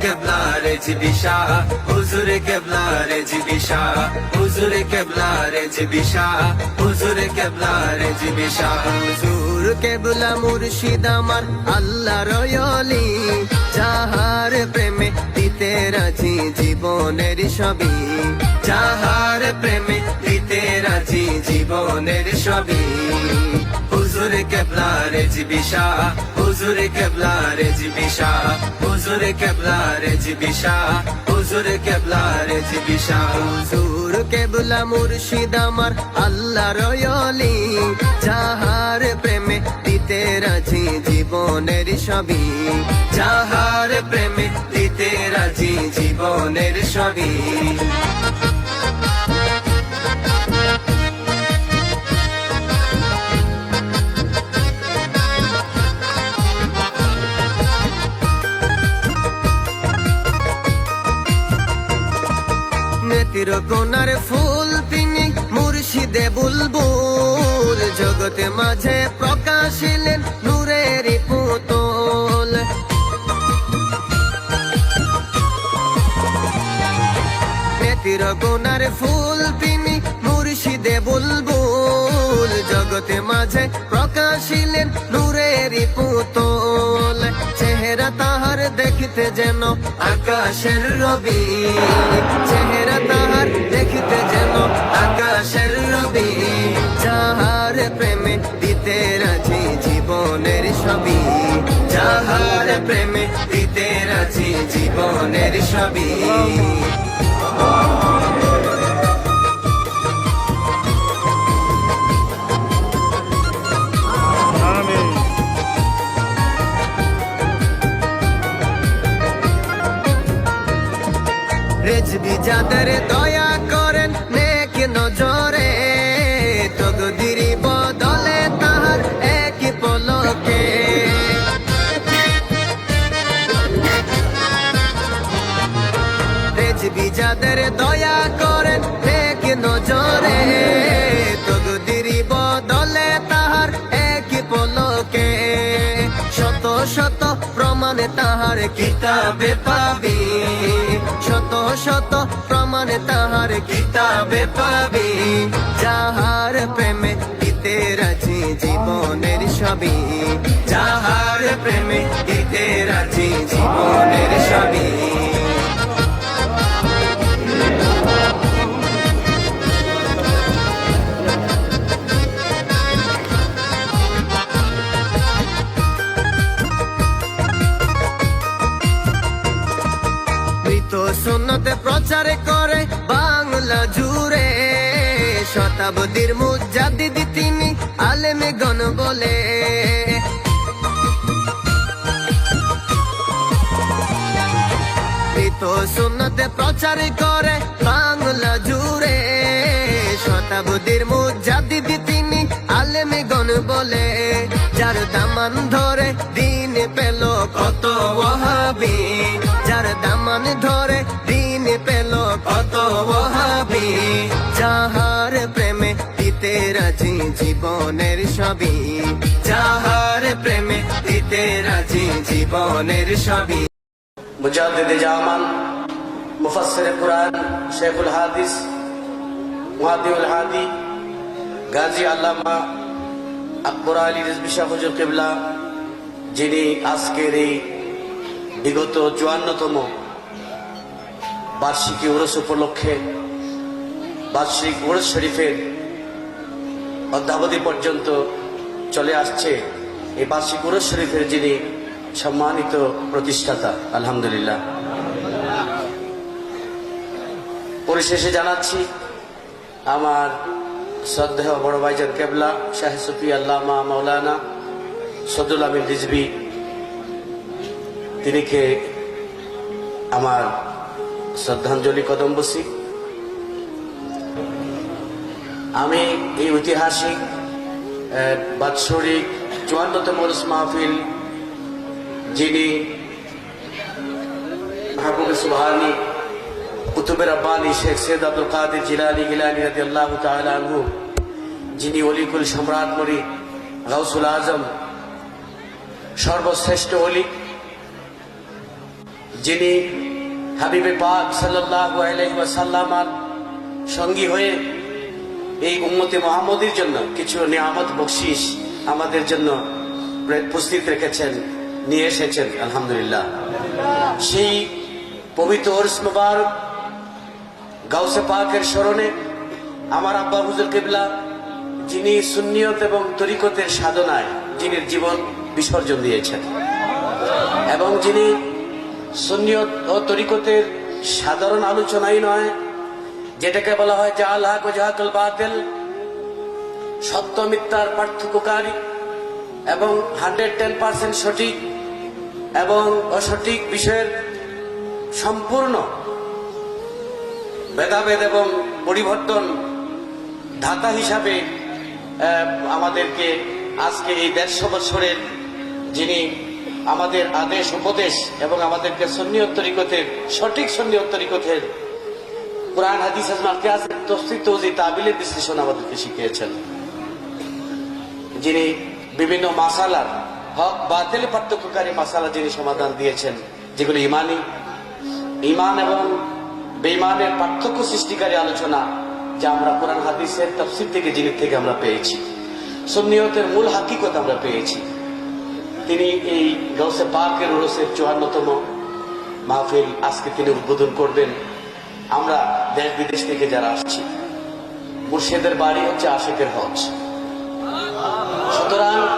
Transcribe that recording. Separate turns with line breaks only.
হুজুর কেবলা
রে জিবিশা, হুজুর কেবলা রে জিবিশা, হুজুর কেবলা রে জিবিশা, হুজুর কেবলা রে জিবিশা।
হুজুর কেবলা মুর্শিদ আমার আল্লাহ রয়লি যাহার প্রেমে দিতে রাজি জীবনের সবই।
যাহার প্রেমে দিতে রাজি জীবনের সবই। হুজুর কেবলা রে জিবিশা, হুজুর কেবলা রে জিবিশা হুজুর কেবলা রে জিবিশা, হুজুর কেবলা রে জিবিশা।
হুজুর কেবলা মুর্শিদ আমার আল্লাহ রয়লি যাহার প্রেমে দিতে রাজি জীবনের সবই।
যাহার প্রেমে দিতে রাজি জীবনের সবই।
মুর্শিদে বুলবুল। জগতে মাঝে প্রকাশিলেন নূরের পুতল। নেতির কোনার ফুল তিনি মুর্শিদে বুলবুল। জগতে মাঝে প্রকাশিলেন নূরের পুতল। চেহারা তাহার দেখিতে যেন আকাশের রবি। চেহারা তাহার দেখিতে যেন জীবনের সবই রেজবি যাদের দয়া রেজবি যাদের দয়া করেন নেক নজরে। তকদিরি বদলে তাহার এক পলকে। শত শত প্রমাণে তাহার কিতাবে পাবি। শত শত প্রমাণে তাহার কিতাবে পাবি। যাহার প্রেমে দিতে রাজি জীবনের সবই।
যাহার প্রেমে দিতে রাজি জীবনের সবই।
প্রচার করে বাংলা জুড়ে। শতাব্দীর মুজাদ্দিদি তিনি আলেমে গণ বলে। সুন্নতে প্রচার করে বাংলা জুড়ে। শতাব্দীর মুজাদ্দিদি তিনি আলেমে গণ বলে। যার দামান ধরে দিন পেল কত ওহাবি যার দামান ধরে যাহার প্রেমে দিতে রাজি জীবনের সবই,
যাহার প্রেমে দিতে রাজি জীবনের সবই।
জামান, মুফাসসির কুরআন, শেখুল হাদিস হাদি, গাজী আল্লামা আকবর আলী শাহ হুজুর কিবলা, যিনি আজকের এই বিগত চুয়ান্নতম বার্ষিকী উরস উপলক্ষে বার্ষিক উরস শরীফের অদ্যাবধি পর্যন্ত চলে আসছে এই বার্ষিক উরস শরীফের যিনি সম্মানিত প্রতিষ্ঠাতা, আলহামদুলিল্লাহ। পরিশেষে জানাচ্ছি আমার শ্রদ্ধেয় বড় ভাইজান কেবলা, শাহ সুফি আল্লামা মৌলানা সদুল আমিন রিজবি তিনিকে আমার শ্রদ্ধাঞ্জলি কদম বসি। আমি এই ঐতিহাসিক বাৎসরিক চুয়ান্নতম ওরস মাহফিল, যিনি মাহবুব সুবহানি, কুতুবের আব্বানি শেখ সৈয়দ আব্দুল কাদের জিলানি গিলানি রাজি আল্লাহ আনহু, যিনি অলিকুল সম্রাট মরি গাউসুল আজম, সর্বশ্রেষ্ঠ অলি, যিনি হাবিবে পাক সাল্লাল্লাহু আলাইহি ওয়াসাল্লামার সঙ্গী হয়ে এই উম্মতে মোহাম্মদের জন্য কিছু নিয়ামত বকশিস আমাদের জন্য প্রস্তুত রেখেছেন, নিয়ে এসেছেন, আলহামদুলিল্লাহ। সেই পবিত্র মুবারক গাউসে পাকের স্মরণে আমার আব্বা হুজুর কেবলা, যিনি সুন্নিয়ত এবং তরিকতের সাধনায় যিনি জীবন বিসর্জন দিয়েছেন এবং যিনি সুন্নিয়ত ও তরিকতের সাধারণ আলোচনাই নয় যেটাকে বলা হয় যে আল্লাহ ও জাহাকুল বাতিল, সত্য মিথ্যার পার্থক্যকারী এবং হান্ড্রেড টেন পার্সেন্ট সঠিক এবং অসঠিক বিষয়ের সম্পূর্ণ ভেদাভেদ এবং পরিবর্তন ধাতা হিসাবে আমাদেরকে আজকে এই দেড়শো বছরের যিনি আমাদের আদেশ, উপদেশ এবং আমাদেরকে সন্নিয়ত সঠিক সন্নিয়ত তরিকতের কোরআন, হাদিস আজমাল কিয়াস তৌজি তাবিলের বিশ্লেষণ আমাদেরকে শিখিয়েছেন। যিনি বিভিন্ন মাসালার হক বাতিল পার্থক্যকারী মাসালা যিনি সমাধান দিয়েছেন, যেগুলো ইমানি, ইমান এবং বেইমানের পার্থক্য সৃষ্টিকারী আলোচনা যা আমরা কোরআন, হাদিসের তফসির থেকে যিনি থেকে আমরা পেয়েছি। সুন্নিয়তের মূল হাকিকত আমরা পেয়েছি। তিনি এই গৌসে পাকের ওরসের চুয়ান্নতম মাহফিল আজকে তিনি উদ্বোধন করবেন। আমরা দেশ বিদেশ থেকে যারা আসছি মুর্শিদের বাড়ি হচ্ছে আশেকের হজ। সুতরাং